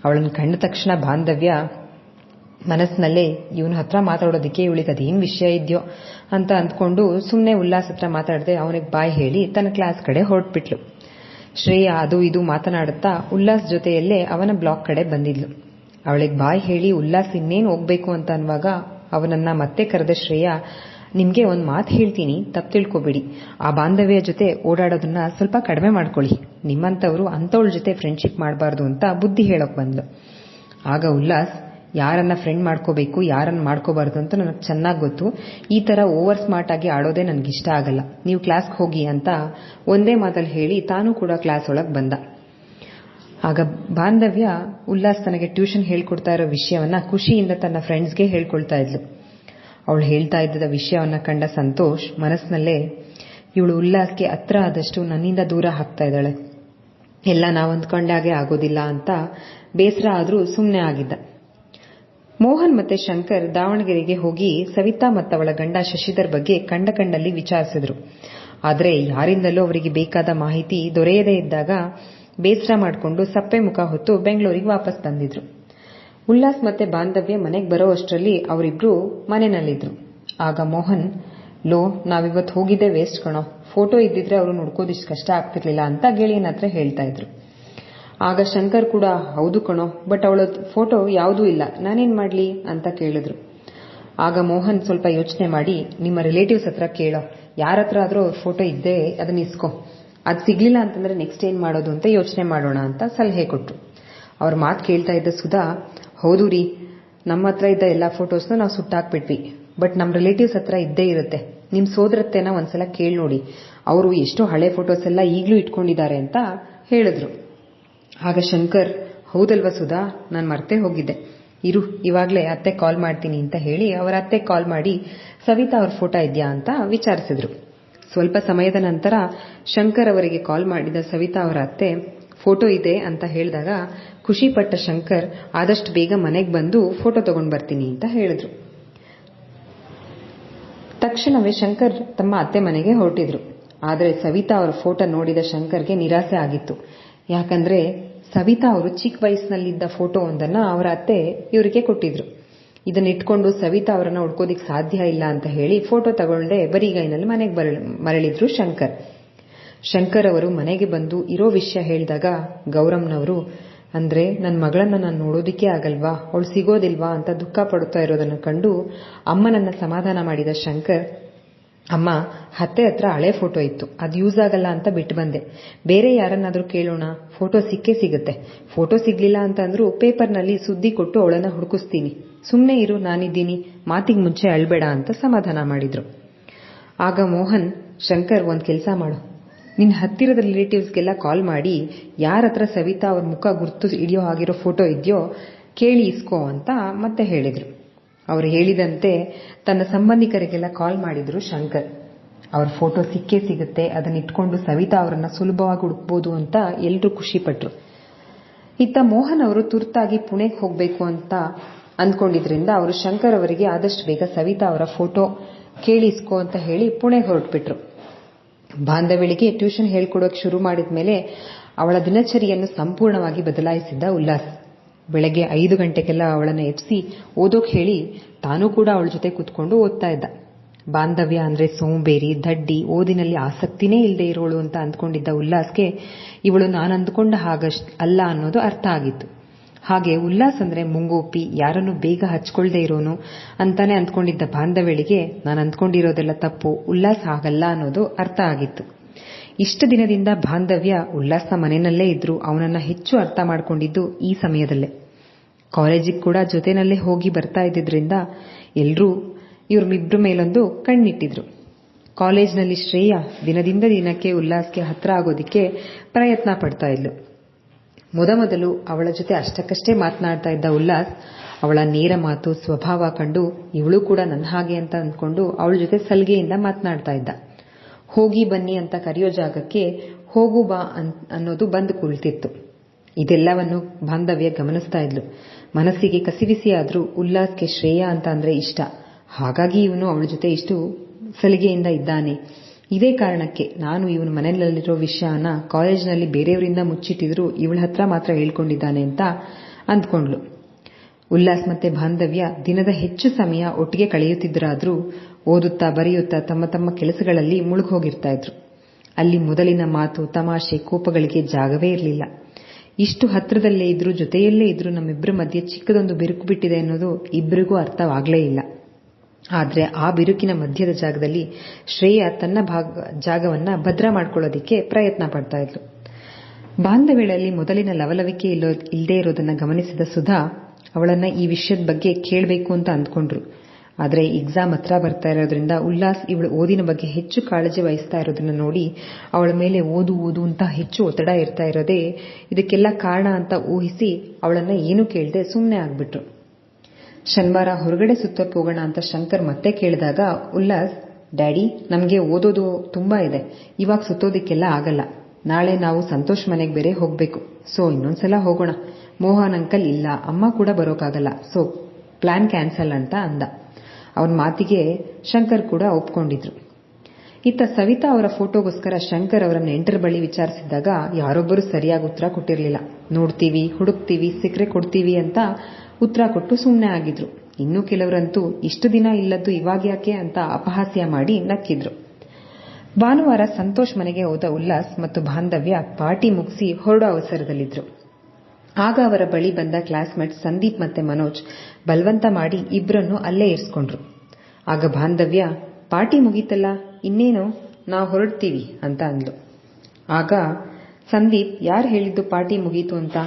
ಅವಳನ್ನು ಕಂಡ ತಕ್ಷಣ ಬಾಂಧವ್ಯ ಮನಸ್ಸಿನಲ್ಲೇ, ಇವನ ಹತ್ರ ಮಾತಾಡೋದಕ್ಕೆ ಇವಳಿಗೆ ಅದೇನು ವಿಷಯ ಇದೆಯೋ? ಅಂತ ಅಂದ್ಕೊಂಡು ಸುಮ್ಮನೆ ಉಲ್ಲಾಸ್ ಹತ್ರ ಮಾತಾಡದೆ ಅವನಿಗೆ ಬಾಯ್ ಹೇಳಿ ತನ್ನ ಕ್ಲಾಸ್ ಕಡೆ ಹೊರಟ್ಬಿಟ್ಲು. ಶ್ರೇಯಾ ಅದು ಇದು ಮಾತನಾಡುತ್ತಾ ಉಲ್ಲಾಸ್ ಜೊತೆಯಲ್ಲೇ ಅವನ ಬ್ಲಾಕ್ ಕಡೆ ಬಂದಿದ್ಲು. ಅವಳಿಗೆ ಬಾಯ್ ಹೇಳಿ, ಉಲ್ಲಾಸ್ ಇನ್ನೇನು ಹೋಗ್ಬೇಕು? ಅಂತ ಅನ್ನುವಾಗ ಅವನನ್ನ ಮತ್ತೆ ಕರೆದ ಶ್ರೇಯಾ ನಿಮ್ಗೆ ಒಂದು ಮಾತು ಹೇಳ್ತೀನಿ, ತಪ್ಪು ತಿಳ್ಕೊಬೇಡಿ. ಆ ಬಾಂಧವ್ಯ ಜೊತೆ ಓಡಾಡೋದನ್ನ ಸ್ವಲ್ಪ ಕಡಿಮೆ ಮಾಡ್ಕೊಳ್ಳಿ. ನಿಮ್ಮಂಥವರು ಅಂತವಳ ಜೊತೆ ಫ್ರೆಂಡ್ಶಿಪ್ ಮಾಡಬಾರ್ದು ಅಂತ ಬುದ್ಧಿ ಹೇಳಕ್ ಬಂದ್ಲು. ಆಗ ಉಲ್ಲಾಸ್, ಯಾರನ್ನ ಫ್ರೆಂಡ್ ಮಾಡ್ಕೋಬೇಕು, ಯಾರನ್ನ ಮಾಡ್ಕೋಬಾರ್ದು ಅಂತ ನನಗೆ ಚೆನ್ನಾಗಿ ಗೊತ್ತು. ಈ ತರ ಓವರ್ ಸ್ಮಾರ್ಟ್ ಆಗಿ ಆಡೋದೇ ನನಗೆ ಇಷ್ಟ ಆಗಲ್ಲ. ನೀವು ಕ್ಲಾಸ್ಗೆ ಹೋಗಿ ಅಂತ ಒಂದೇ ಮಾತಲ್ಲಿ ಹೇಳಿ ತಾನು ಕೂಡ ಕ್ಲಾಸ್ ಒಳಗೆ ಬಂದ. ಆಗ ಬಾಂಧವ್ಯ ಉಲ್ಲಾಸ್ ತನಗೆ ಟ್ಯೂಷನ್ ಹೇಳ್ಕೊಡ್ತಾ ಇರೋ ವಿಷಯವನ್ನ ಖುಷಿಯಿಂದ ತನ್ನ ಫ್ರೆಂಡ್ಸ್ಗೆ ಹೇಳ್ಕೊಳ್ತಾ ಇದ್ಲು. ಅವಳು ಹೇಳ್ತಾ ಇದ್ದ ವಿಷಯವನ್ನ ಕಂಡ ಸಂತೋಷ್ ಮನಸ್ಸಿನಲ್ಲೇ, ಇವಳು ಉಲ್ಲಾಸಕ್ಕೆ ಹತ್ರ ಆದಷ್ಟು ನನ್ನಿಂದ ದೂರ ಹಾಕ್ತಾ ಇದ್ದಾಳೆ. ಎಲ್ಲ ನಾವು ಅಂದ್ಕೊಂಡಾಗೆ ಆಗೋದಿಲ್ಲ ಅಂತ ಬೇಸರ ಆದರೂ ಸುಮ್ಮನೆ ಆಗಿದ್ದ. ಮೋಹನ್ ಮತ್ತೆ ಶಂಕರ್ ದಾವಣಗೆರೆಗೆ ಹೋಗಿ ಸವಿತಾ ಮತ್ತವಳ ಗಂಡ ಶಶಿಧರ್ ಬಗ್ಗೆ ಕಂಡ ಕಂಡಲ್ಲಿ ವಿಚಾರಿಸಿದ್ರು. ಆದರೆ ಯಾರಿಂದಲೂ ಅವರಿಗೆ ಬೇಕಾದ ಮಾಹಿತಿ ದೊರೆಯದೇ ಇದ್ದಾಗ ಬೇಸರ ಮಾಡಿಕೊಂಡು ಸಪ್ಪೆ ಮುಖ ಹೊತ್ತು ಬೆಂಗಳೂರಿಗೆ ವಾಪಸ್ ಬಂದಿದ್ರು ಉಲ್ಲಾಸ್ ಮತ್ತೆ ಬಾಂಧವ್ಯ ಮನೆಗೆ ಬರೋ ಅಷ್ಟರಲ್ಲಿ ಅವರಿಬ್ರು ಮನೆಯಲ್ಲಿದ್ರು ಆಗ ಮೋಹನ್, ಲೋ ನಾವಿವತ್ತು ಹೋಗಿದ್ದೆ ವೇಸ್ಟ್ ಕಣೋ. ಫೋಟೋ ಇದ್ದಿದ್ರೆ ಅವರು ನೋಡ್ಕೋದಿಷ್ಟು ಕಷ್ಟ ಆಗ್ತಿರ್ಲಿಲ್ಲ ಅಂತ ಗೆಳೆಯನ ಹತ್ರ ಹೇಳ್ತಾ ಇದ್ರು. ಆಗ ಶಂಕರ್ ಕೂಡ, ಹೌದು ಕಣೋ, ಬಟ್ ಅವಳ ಫೋಟೋ ಯಾವುದೂ ಇಲ್ಲ, ನಾನೇನ್ ಮಾಡ್ಲಿ? ಅಂತ ಕೇಳಿದ್ರು. ಆಗ ಮೋಹನ್ ಸ್ವಲ್ಪ ಯೋಚನೆ ಮಾಡಿ, ನಿಮ್ಮ ರಿಲೇಟಿವ್ಸ್ ಹತ್ರ ಕೇಳೋ. ಯಾರ ಹತ್ರ ಆದ್ರೂ ಅವ್ರ ಫೋಟೋ ಇದ್ದೇ ಅದನ್ನ ಇಸ್ಕೋ. ಅದು ಸಿಗ್ಲಿಲ್ಲ ಅಂತಂದ್ರೆ ನೆಕ್ಸ್ಟ್ ಏನ್ ಮಾಡೋದು ಅಂತ ಯೋಚನೆ ಮಾಡೋಣ ಅಂತ ಸಲಹೆ ಕೊಟ್ರು. ಅವ್ರ ಮಾತು ಕೇಳ್ತಾ ಇದ್ದ ಸುಧಾ ಹೌದು ರೀ. ನಮ್ಮ ಹತ್ರ ಇದ್ದ ಎಲ್ಲ ಫೋಟೋಸ್ನ ನಾವು ಸುಟ್ಟಾಕ್ಬಿಟ್ವಿ. ಬಟ್ ನಮ್ಮ ರಿಲೇಟಿವ್ಸ್ ಹತ್ರ ಇದ್ದೇ ಇರುತ್ತೆ. ನಿಮ್ ಸೋದರತ್ತೆನ ಒಂದ್ಸಲ ಕೇಳಿ ನೋಡಿ. ಅವರು ಎಷ್ಟೋ ಹಳೆ ಫೋಟೋಸ್ ಎಲ್ಲ ಈಗಲೂ ಇಟ್ಕೊಂಡಿದ್ದಾರೆ ಅಂತ ಹೇಳಿದ್ರು. ಆಗ ಶಂಕರ್, ಹೌದಲ್ವಾ ಸುಧಾ? ನಾನು ಮರ್ತೇ ಹೋಗಿದ್ದೆ. ಇರು, ಇವಾಗಲೇ ಅತ್ತೆ ಕಾಲ್ ಮಾಡ್ತೀನಿ ಅಂತ ಹೇಳಿ ಅವರ ಅತ್ತೆ ಕಾಲ್ ಮಾಡಿ, ಸವಿತಾ ಅವ್ರ ಫೋಟೋ ಇದೆಯಾ ಅಂತ ವಿಚಾರಿಸಿದ್ರು. ಸ್ವಲ್ಪ ಸಮಯದ ನಂತರ ಶಂಕರ್ ಅವರಿಗೆ ಕಾಲ್ ಮಾಡಿದ ಸವಿತಾ ಅವರ ಅತ್ತೆ ಫೋಟೋ ಇದೆ ಅಂತ ಹೇಳಿದಾಗ ಖುಷಿಪಟ್ಟ ಶಂಕರ್ ಆದಷ್ಟು ಬೇಗ ಮನೆಗೆ ಬಂದು ಫೋಟೋ ತಗೊಂಡು ಬರ್ತೀನಿ ಅಂತ ಹೇಳಿದ್ರು. ತಕ್ಷಣವೇ ಶಂಕರ್ ತಮ್ಮ ಅತ್ತೆ ಮನೆಗೆ ಹೊರಟಿದ್ರು. ಆದರೆ ಸವಿತಾ ಅವರ ಫೋಟೋ ನೋಡಿದ ಶಂಕರ್ಗೆ ನಿರಾಸೆ ಆಗಿತ್ತು. ಯಾಕಂದ್ರೆ ಸವಿತಾ ಅವರು ಚಿಕ್ಕ ವಯಸ್ಸಿನಲ್ಲಿದ್ದ ಫೋಟೋ ಒಂದನ್ನ ಅವರ ಅತ್ತೆ ಇವರಿಗೆ ಕೊಟ್ಟಿದ್ರು. ಇದನ್ನ ಇಟ್ಕೊಂಡು ಸವಿತಾ ಅವರನ್ನ ಹುಡ್ಕೋದಿಕ್ ಸಾಧ್ಯ ಇಲ್ಲ ಅಂತ ಹೇಳಿ ಫೋಟೋ ತಗೊಂಡೆ ಬರಿಗೈನಲ್ಲಿ ಮನೆಗೆ ಮರಳಿದ್ರು ಶಂಕರ್. ಶಂಕರ್ ಅವರು ಮನೆಗೆ ಬಂದು ಇರೋ ವಿಷಯ ಹೇಳಿದಾಗ ಗೌರಮ್ನವರು ಅಂದ್ರೆ ನನ್ನ ಮಗಳನ್ನ ನಾನು ನೋಡೋದಿಕ್ಕೆ ಆಗಲ್ವಾ? ಅವಳು ಸಿಗೋದಿಲ್ವಾ ಅಂತ ದುಃಖ ಪಡುತ್ತಾ ಇರೋದನ್ನು ಕಂಡು ಅಮ್ಮನನ್ನ ಸಮಾಧಾನ ಮಾಡಿದ ಶಂಕರ್, ಅಮ್ಮ ಹತ್ತೆ ಹತ್ರ ಹಳೆ ಫೋಟೋ ಇತ್ತು. ಅದು ಯೂಸ್ ಆಗಲ್ಲ ಅಂತ ಬಿಟ್ಟು ಬಂದೆ. ಬೇರೆ ಯಾರನ್ನಾದರೂ ಕೇಳೋಣ. ಫೋಟೋ ಸಿಕ್ಕೇ ಸಿಗುತ್ತೆ. ಫೋಟೋ ಸಿಗ್ಲಿಲ್ಲ ಅಂತಂದ್ರೂ ಪೇಪರ್ನಲ್ಲಿ ಸುದ್ದಿ ಕೊಟ್ಟು ಅವಳನ್ನ ಹುಡುಕಿಸ್ತೀನಿ. ಸುಮ್ಮನೆ ಇರು, ನಾನಿದ್ದೀನಿ. ಮಾತಿಗೆ ಮುಂಚೆ ಅಳ್ಬೇಡ ಅಂತ ಸಮಾಧಾನ ಮಾಡಿದ್ರು. ಆಗ ಮೋಹನ್, ಶಂಕರ್, ಒಂದು ಕೆಲಸ ಮಾಡು. ನಿನ್ನ ಹತ್ತಿರದ ರಿಲೇಟಿವ್ಸ್ಗೆಲ್ಲ ಕಾಲ್ ಮಾಡಿ, ಯಾರ ಹತ್ರ ಸವಿತಾ ಅವ್ರ ಮುಖ ಗುರ್ತು ಹಿಡಿಯೋ ಆಗಿರೋ ಫೋಟೋ ಇದೆಯೋ, ಕೇಳಿ ಇಸ್ಕೋ ಅಂತ ಮತ್ತೆ ಹೇಳಿದರು. ಅವರು ಹೇಳಿದಂತೆ ತನ್ನ ಸಂಬಂಧಿಕರಿಗೆಲ್ಲ ಕಾಲ್ ಮಾಡಿದ್ರು ಶಂಕರ್. ಅವ್ರ ಫೋಟೋ ಸಿಕ್ಕೇ ಸಿಗುತ್ತೆ, ಅದನ್ನ ಇಟ್ಕೊಂಡು ಸವಿತಾ ಅವರನ್ನ ಸುಲಭವಾಗಿ ಹುಡುಕ್ಬೋದು ಅಂತ ಎಲ್ಲರೂ ಖುಷಿಪಟ್ರು. ಇತ್ತ ಮೋಹನ್ ಅವರು ತುರ್ತಾಗಿ ಪುಣೆಗೆ ಹೋಗಬೇಕು ಅಂತ ಅಂದ್ಕೊಂಡಿದ್ರಿಂದ ಅವರು ಶಂಕರ್ ಅವರಿಗೆ ಆದಷ್ಟು ಬೇಗ ಸವಿತಾ ಅವರ ಫೋಟೋ ಕೇಳಿಸ್ಕೋ ಅಂತ ಹೇಳಿ ಪುಣೆಗೆ ಹೊರಟ್ಬಿಟ್ರು. ಬಾಂಧವ್ಯಳಿಗೆ ಟ್ಯೂಷನ್ ಹೇಳಿಕೊಡೋಕೆ ಶುರು ಮಾಡಿದ ಮೇಲೆ ಅವಳ ದಿನಚರಿಯನ್ನು ಸಂಪೂರ್ಣವಾಗಿ ಬದಲಾಯಿಸಿದ್ದ ಉಲ್ಲಾಸ್. ಬೆಳಗ್ಗೆ ಐದು ಗಂಟೆಗೆಲ್ಲ ಅವಳನ್ನು ಎಬ್ಸಿ ಓದೋಕೆ ಹೇಳಿ ತಾನೂ ಕೂಡ ಅವಳ ಜೊತೆ ಕೂತ್ಕೊಂಡು ಓದ್ತಾ ಇದ್ದ. ಬಾಂಧವ್ಯ ಅಂದ್ರೆ ಸೋಂಬೇರಿ, ದಡ್ಡಿ, ಓದಿನಲ್ಲಿ ಆಸಕ್ತಿನೇ ಇಲ್ಲದೆ ಇರೋಳು ಅಂತ ಅಂದ್ಕೊಂಡಿದ್ದ ಉಲ್ಲಾಸ್ಗೆ ಇವಳು ನಾನು ಅಂದ್ಕೊಂಡ ಹಾಗಷ್ಟು ಅಲ್ಲ ಅನ್ನೋದು ಅರ್ಥ ಆಗಿತ್ತು. ಹಾಗೆ ಉಲ್ಲಾಸ್ ಅಂದ್ರೆ ಮುಂಗೋಪಿ, ಯಾರನ್ನು ಬೇಗ ಹಚ್ಕೊಳ್ದೇ ಇರೋನು ಅಂತಾನೆ ಅಂದ್ಕೊಂಡಿದ್ದ ಬಾಂಧವ್ಯಳಿಗೆ ನಾನು ಅಂದ್ಕೊಂಡಿರೋದೆಲ್ಲ ತಪ್ಪು, ಉಲ್ಲಾಸ ಆಗಲ್ಲ ಅನ್ನೋದು ಅರ್ಥ ಆಗಿತ್ತು. ಇಷ್ಟು ದಿನದಿಂದ ಬಾಂಧವ್ಯ ಉಲ್ಲಾಸ್ನ ಮನೆಯಲ್ಲೇ ಇದ್ರು, ಅವನನ್ನ ಹೆಚ್ಚು ಅರ್ಥ ಮಾಡ್ಕೊಂಡಿದ್ದು ಈ ಸಮಯದಲ್ಲೇ. ಕಾಲೇಜಿಗೆ ಕೂಡ ಜೊತೆನಲ್ಲೇ ಹೋಗಿ ಬರ್ತಾ ಇದ್ದಿದ್ರಿಂದ ಎಲ್ರೂ ಇವ್ರಿಬ್ರ ಮೇಲೊಂದು ಕಣ್ಣಿಟ್ಟಿದ್ರು. ಕಾಲೇಜ್ನಲ್ಲಿ ಶ್ರೇಯ ದಿನದಿಂದ ದಿನಕ್ಕೆ ಉಲ್ಲಾಸ್ಗೆ ಹತ್ರ ಆಗೋದಿಕ್ಕೆ ಪ್ರಯತ್ನ ಪಡ್ತಾ ಇದ್ಲು. ಮೊದಮೊದಲು ಅವಳ ಜೊತೆ ಅಷ್ಟಕ್ಕಷ್ಟೇ ಮಾತನಾಡ್ತಾ ಇದ್ದ ಉಲ್ಲಾಸ್, ಅವಳ ನೇರ ಮಾತು, ಸ್ವಭಾವ ಕಂಡು ಇವಳು ಕೂಡ ನನ್ನ ಹಾಗೆ ಅಂತ ಅಂದ್ಕೊಂಡು ಅವಳ ಜೊತೆ ಸಲ್ಗೆಯಿಂದ ಮಾತನಾಡ್ತಾ ಇದ್ದ. ಹೋಗಿ ಬನ್ನಿ ಅಂತ ಕರೆಯೋ ಜಾಗಕ್ಕೆ ಹೋಗು ಬಾ ಅನ್ನೋದು ಬಂದು ಕುಳಿತಿತ್ತು. ಇದೆಲ್ಲವನ್ನು ಬಾಂಧವ್ಯ ಗಮನಿಸ್ತಾ ಇದ್ಲು. ಮನಸ್ಸಿಗೆ ಕಸಿವಿಸಿಯಾದ್ರೂ ಉಲ್ಲಾಸ್ಗೆ ಶ್ರೇಯ ಅಂತ ಅಂದ್ರೆ ಇಷ್ಟ. ಹಾಗಾಗಿ ಇವನು ಅವಳ ಜೊತೆ ಇಷ್ಟು ಸಲಿಗೆಯಿಂದ ಇದ್ದಾನೆ. ಇದೇ ಕಾರಣಕ್ಕೆ ನಾನು ಇವನು ಮನೆಯಲ್ಲಿರೋ ವಿಷಯನ ಕಾಲೇಜ್ನಲ್ಲಿ ಬೇರೆಯವರಿಂದ ಮುಚ್ಚಿಟ್ಟಿದ್ರು ಇವಳ ಹತ್ರ ಮಾತ್ರ ಹೇಳ್ಕೊಂಡಿದ್ದಾನೆ ಅಂತ ಅಂದ್ಕೊಂಡ್ಲು ಉಲ್ಲಾಸ್ ಮತ್ತೆ ಬಾಂಧವ್ಯ ದಿನದ ಹೆಚ್ಚು ಸಮಯ ಒಟ್ಟಿಗೆ ಕಳೆಯುತ್ತಿದ್ದರಾದರೂ ಓದುತ್ತಾ ಬರೆಯುತ್ತಾ ತಮ್ಮ ತಮ್ಮ ಕೆಲಸಗಳಲ್ಲಿ ಮುಳುಗೋಗಿರ್ತಾ ಇದ್ರು. ಅಲ್ಲಿ ಮೊದಲಿನ ಮಾತು, ತಮಾಷೆ, ಕೋಪಗಳಿಗೆ ಜಾಗವೇ ಇರಲಿಲ್ಲ. ಇಷ್ಟು ಹತ್ರದಲ್ಲೇ ಇದ್ರೂ ಜೊತೆಯಲ್ಲೇ ಇದ್ರು ನಮ್ಮಿಬ್ಬರ ಮಧ್ಯೆ ಚಿಕ್ಕದೊಂದು ಬಿರುಕು ಬಿಟ್ಟಿದೆ ಅನ್ನೋದು ಇಬ್ಬರಿಗೂ ಅರ್ಥವಾಗಲೇ ಇಲ್ಲ. ಆದ್ರೆ ಆ ಬಿರುಕಿನ ಮಧ್ಯದ ಜಾಗದಲ್ಲಿ ಶ್ರೇಯ ತನ್ನ ಭಾಗ, ಜಾಗವನ್ನ ಭದ್ರ ಮಾಡ್ಕೊಳ್ಳೋದಿಕ್ಕೆ ಪ್ರಯತ್ನ ಪಡ್ತಾ ಇದ್ಲು. ಬಾಂಧವ್ಯಗಳಲ್ಲಿ ಮೊದಲಿನ ಲವಲವಿಕೆ ಇಲ್ಲೋ ಇಲ್ಲದೆ ಇರೋದನ್ನ ಗಮನಿಸಿದ ಸುಧಾ ಅವಳನ್ನ ಈ ವಿಷಯದ ಬಗ್ಗೆ ಕೇಳಬೇಕು ಅಂತ ಅಂದ್ಕೊಂಡ್ರು. ಆದರೆ ಎಕ್ಸಾಮ್ ಹತ್ರ ಬರ್ತಾ ಇರೋದ್ರಿಂದ ಉಲ್ಲಾಸ್ ಇವಳು ಓದಿನ ಬಗ್ಗೆ ಹೆಚ್ಚು ಕಾಳಜಿ ವಹಿಸ್ತಾ ಇರೋದನ್ನ ನೋಡಿ ಅವಳ ಮೇಲೆ ಓದು ಓದು ಅಂತ ಹೆಚ್ಚು ಒತ್ತಡ ಇರ್ತಾ ಇರೋದೇ ಇದಕ್ಕೆಲ್ಲ ಕಾರಣ ಅಂತ ಊಹಿಸಿ ಅವಳನ್ನ ಏನೂ ಕೇಳದೆ ಸುಮ್ಮನೆ ಆಗ್ಬಿಟ್ರು. ಶನಿವಾರ ಹೊರಗಡೆ ಸುತ್ತ ಹೋಗೋಣ ಅಂತ ಶಂಕರ್ ಮತ್ತೆ ಕೇಳಿದಾಗ, ಉಲ್ಲಾಸ್, ಡ್ಯಾಡಿ, ನಮಗೆ ಓದೋದು ತುಂಬಾ ಇದೆ. ಇವಾಗ ಸುತ್ತೋದಿಕ್ಕೆಲ್ಲ ಆಗಲ್ಲ. ನಾಳೆ ನಾವು ಸಂತೋಷ್ ಮನೆಗೆ ಬೇರೆ ಹೋಗ್ಬೇಕು. ಸೊ, ಇನ್ನೊಂದ್ಸಲ ಹೋಗೋಣ. ಮೋಹನ್ ಅಂಕಲ್ ಇಲ್ಲ. ಅಮ್ಮ ಕೂಡ ಬರೋಕ್ಕಾಗಲ್ಲ ಸೊ, ಪ್ಲಾನ್ ಕ್ಯಾನ್ಸಲ್ ಅಂತ ಅಂದ. ಅವನ ಮಾತಿಗೆ ಶಂಕರ್ ಕೂಡ ಒಪ್ಕೊಂಡಿದ್ರು. ಇತ್ತ ಸವಿತಾ ಅವರ ಫೋಟೋಗೋಸ್ಕರ ಶಂಕರ್ ಅವರ ನೆಂಟರ ಬಳಿ ವಿಚಾರಿಸಿದಾಗ ಯಾರೊಬ್ಬರು ಸರಿಯಾಗಿ ಉತ್ತರ ಕೊಟ್ಟಿರಲಿಲ್ಲ. ನೋಡ್ತೀವಿ, ಹುಡುಕ್ತೀವಿ ಸಿಕ್ಕರೆ ಕೊಡ್ತೀವಿ ಅಂತ ಉತ್ತರ ಕೊಟ್ಟು ಸುಮ್ಮನೆ ಆಗಿದ್ರು. ಇನ್ನು ಕೆಲವರಂತೂ ಇಷ್ಟು ದಿನ ಇಲ್ಲದ್ದು ಇವಾಗ ಯಾಕೆ ಅಂತ ಅಪಹಾಸ್ಯ ಮಾಡಿ ನಕ್ಕಿದ್ರು. ಭಾನುವಾರ ಸಂತೋಷ್ ಮನೆಗೆ ಹೋದ ಉಲ್ಲಾಸ್ ಮತ್ತು ಬಾಂಧವ್ಯ ಪಾರ್ಟಿ ಮುಗಿಸಿ ಹೊರಡೋ ಅವಸರದಲ್ಲಿದ್ರು. ಆಗ ಅವರ ಬಳಿ ಬಂದ ಕ್ಲಾಸ್ಮೇಟ್ ಸಂದೀಪ್ ಮತ್ತೆ ಮನೋಜ್ ಬಲವಂತ ಮಾಡಿ ಇಬ್ಬರನ್ನು ಅಲ್ಲೇ ಇರಿಸ್ಕೊಂಡ್ರು. ಆಗ ಬಾಂಧವ್ಯ, ಪಾರ್ಟಿ ಮುಗೀತಲ್ಲ, ಇನ್ನೇನು? ನಾವು ಹೊರಡ್ತೀವಿ ಅಂತ ಅಂದ್ಲು. ಆಗ ಸಂದೀಪ್, ಯಾರು ಹೇಳಿದ್ದು ಪಾರ್ಟಿ ಮುಗೀತು ಅಂತ?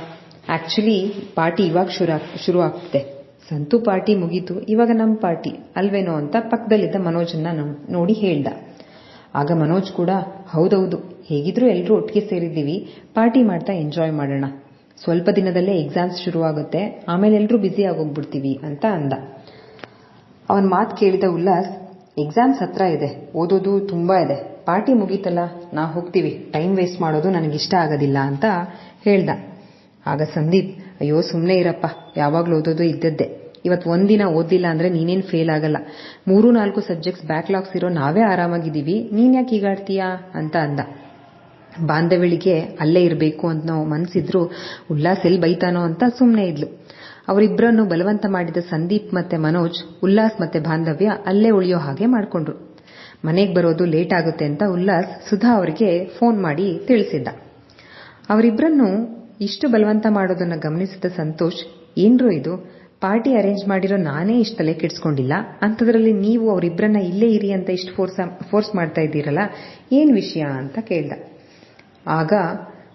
ಆಕ್ಚುಲಿ ಪಾರ್ಟಿ ಇವಾಗ ಶುರು ಶುರು ಆಗ್ತಿದೆ. ಸಂತು ಪಾರ್ಟಿ ಮುಗೀತು. ಇವಾಗ ನಮ್ಮ ಪಾರ್ಟಿ ಅಲ್ವೇನೋ ಅಂತ ಪಕ್ಕದಲ್ಲಿದ್ದ ಮನೋಜನ್ನ ನೋಡಿ ಹೇಳ್ದ. ಆಗ ಮನೋಜ್ ಕೂಡ, ಹೌದೌದು, ಹೇಗಿದ್ರು ಎಲ್ಲರೂ ಒಟ್ಟಿಗೆ ಸೇರಿದ್ದೀವಿ ಪಾರ್ಟಿ ಮಾಡ್ತಾ ಎಂಜಾಯ್ ಮಾಡೋಣ. ಸ್ವಲ್ಪ ದಿನದಲ್ಲೇ ಎಕ್ಸಾಮ್ಸ್ ಶುರುವಾಗುತ್ತೆ, ಆಮೇಲೆ ಎಲ್ಲರೂ ಬ್ಯುಸಿ ಆಗೋಗ್ಬಿಡ್ತೀವಿ ಅಂತ ಅಂದ. ಅವನ ಮಾತು ಕೇಳಿದ ಉಲ್ಲಾಸ್ ಎಕ್ಸಾಮ್ಸ್ ಹತ್ರ ಇದೆ, ಓದೋದು ತುಂಬಾ ಇದೆ. ಪಾರ್ಟಿ ಮುಗೀತಲ್ಲ, ನಾ ಹೋಗ್ತೀವಿ. ಟೈಮ್ ವೇಸ್ಟ್ ಮಾಡೋದು ನನಗಿಷ್ಟ ಆಗೋದಿಲ್ಲ, ಅಂತ ಹೇಳ್ದ. ಆಗ ಸಂದೀಪ್, ಅಯ್ಯೋ ಸುಮ್ಮನೆ ಇರಪ್ಪ, ಯಾವಾಗಲೂ ಓದೋದು ಇದ್ದದ್ದೇ. ಇವತ್ತು ಒಂದಿನ ಓದಿಲ್ಲ ಅಂದ್ರೆ ನೀನೇನ್ ಫೇಲ್ ಆಗಲ್ಲ. ಮೂರು, ನಾಲ್ಕು ಸಬ್ಜೆಕ್ಟ್ಸ್ ಬ್ಯಾಕ್ಲಾಗ್ಸ್ ಇರೋ ನಾವೇ ಆರಾಮಾಗಿದ್ದೀವಿ. ನೀನ್ ಯಾಕೆ ಹೀಗಾಡ್ತೀಯಾ ಅಂತ ಅಂದ. ಬಾಂಧವ್ಯಳಿಗೆ ಅಲ್ಲೇ ಇರಬೇಕು ಅಂತ ನಾವು ಮನ್ಸಿದ್ರು, ಉಲ್ಲಾಸ್ ಎಲ್ಲಿ ಬೈತಾನೋ ಅಂತ ಸುಮ್ಮನೆ ಇದ್ಲು. ಅವರಿಬ್ಬರನ್ನು ಬಲವಂತ ಮಾಡಿದ ಸಂದೀಪ್ ಮತ್ತೆ ಮನೋಜ್, ಉಲ್ಲಾಸ್ ಮತ್ತೆ ಬಾಂಧವ್ಯ ಅಲ್ಲೇ ಉಳಿಯೋ ಹಾಗೆ ಮಾಡ್ಕೊಂಡ್ರು. ಮನೆಗೆ ಬರೋದು ಲೇಟ್ ಆಗುತ್ತೆ ಅಂತ ಉಲ್ಲಾಸ್ ಸುಧಾ ಅವರಿಗೆ ಫೋನ್ ಮಾಡಿ ತಿಳಿಸಿದ್ದ. ಅವರಿಬ್ಬರನ್ನು ಇಷ್ಟು ಬಲವಂತ ಮಾಡೋದನ್ನ ಗಮನಿಸಿದ ಸಂತೋಷ್, ಏನ್ರು ಇದು? ಪಾರ್ಟಿ ಅರೇಂಜ್ ಮಾಡಿರೋ ನಾನೇ ಇಷ್ಟು ತಲೆ ಕೆಡಿಸ್ಕೊಂಡಿಲ್ಲ? ಅಂಥದ್ರಲ್ಲಿ ನೀವು ಅವರಿಬ್ಬರನ್ನ ಇಲ್ಲೇ ಇರಿ ಅಂತ ಇಷ್ಟು ಫೋರ್ಸ್ ಫೋರ್ಸ್ ಮಾಡ್ತಾ ಇದ್ದೀರಲ್ಲ? ಏನ್ ವಿಷಯ? ಅಂತ ಕೇಳ್ದ. ಆಗ